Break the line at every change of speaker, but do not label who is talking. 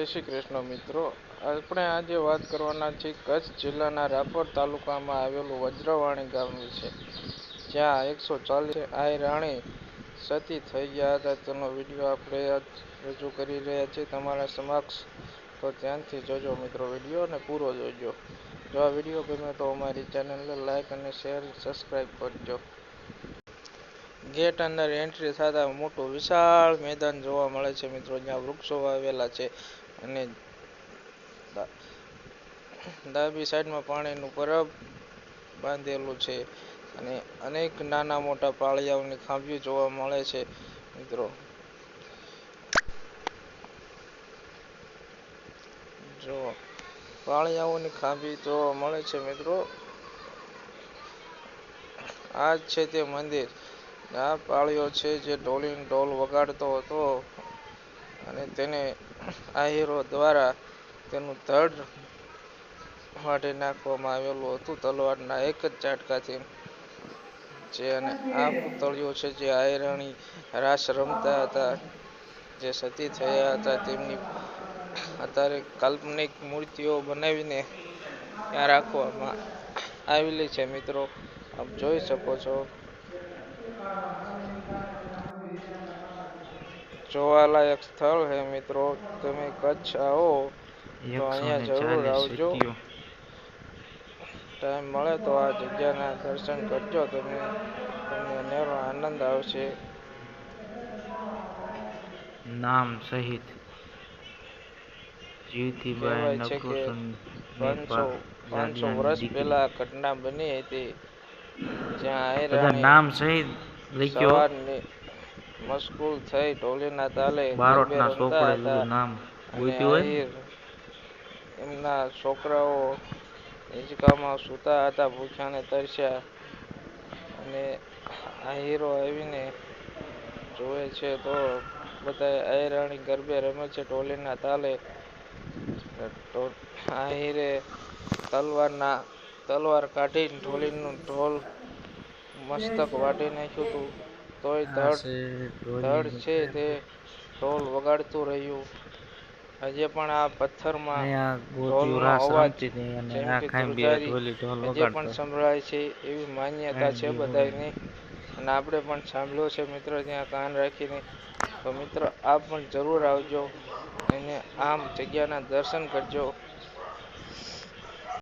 જય શ્રી કૃષ્ણ મિત્રો. આપણે આજે વાત કરવાના છીએ કચ્છ જિલ્લાના રાપર તાલુકામાં આવેલું વજ્રવાણી ગામ વિશે જ્યાં એકસો ચાલીસ આય રાણી સતી થઈ ગયા હતા. તેનો વીડિયો આપણે રજૂ કરી રહ્યા છીએ. તમારા સમક્ષ તો ધ્યાનથી જોજો મિત્રો વીડિયો અને પૂરો જોજો. જો આ વીડિયો ગમે તો અમારી ચેનલને લાઈક અને શેર સબસ્ક્રાઈબ કરજો. ગેટ અંદર એન્ટ્રી થતાં મોટું વિશાળ મેદાન જોવા મળે છે મિત્રો. જ્યાં વૃક્ષો વાવેલા છે. અને ડાબી સાઈડમાં પાણીનું પરબ બાંધેલું છે અને અનેક નાના મોટા પાળિયાઓની ખાંભીઓ જોવા મળે છે, મિત્રો. જો, પાળિયાઓની ખાંભી જોવા મળે છે, મિત્રો. આ જ છે તે મંદિર. આ પાળિયો છે જે ઢોલીને ઢોલ વગાડતો હતો. અને તેને આહીરો દ્વારા તેનું ધડ વાટી નાખવામાં આવેલું હતું. તલવારના એક જ ઝાટકાથી જે અને આ પુતળીઓ છે જે આયરણી રાસ રમતા હતા, જે સતી થયા હતા, તેમની અત્યારે કાલ્પનિક મૂર્તિઓ બનાવીને ત્યાં રાખવામાં આવેલી છે. મિત્રો, આપ જોઈ શકો છો. જોવાલાયક સ્થળ હે મિત્રો. તમે કચ્છ આવો તો અહીંયા જરૂર આવજો. ટાઈમ મળે તો આ જગ્યાના દર્શન કરજો. તમે તમને અનેરો આનંદ આવશે.
નામ સહિત જીવતીબાઈ
છે
નકુસન
પાંચસો પાંચસો વર્ષ પહેલા ઘટના બની હતી. જ્યાં
નામ સહિત લખ્યો.
મશગુલ થઈ ઢોલીના તાલે
બારોટના બધું નામ
અને
હોય?
એમના છોકરાઓ હિંચકામાં સૂતા હતા ભૂખ્યા ને તરસ્યા. અને આહીરો આવીને જોવે છે તો બધા આયરાણી ગરબે રમે છે ટોલીના તાલે. આ હીરે તલવારના તલવાર કાઢીને ઢોલીનું ઢોલ મસ્તક વાટી નાખ્યું હતું. તોય ધડ
છે
ધડ છે તે ઢોલ વગાડતું રહ્યું. હજે પણ આ પથ્થરમાં ઢોલનો અવાજ હજે પણ સંભળાય છે એવી માન્યતા છે બધાની અને આપણે પણ સાંભળ્યો છે મિત્ર ત્યાં કાન રાખીને. તો મિત્ર આપ પણ જરૂર આવજો. અને આમ જગ્યાના દર્શન કરજો.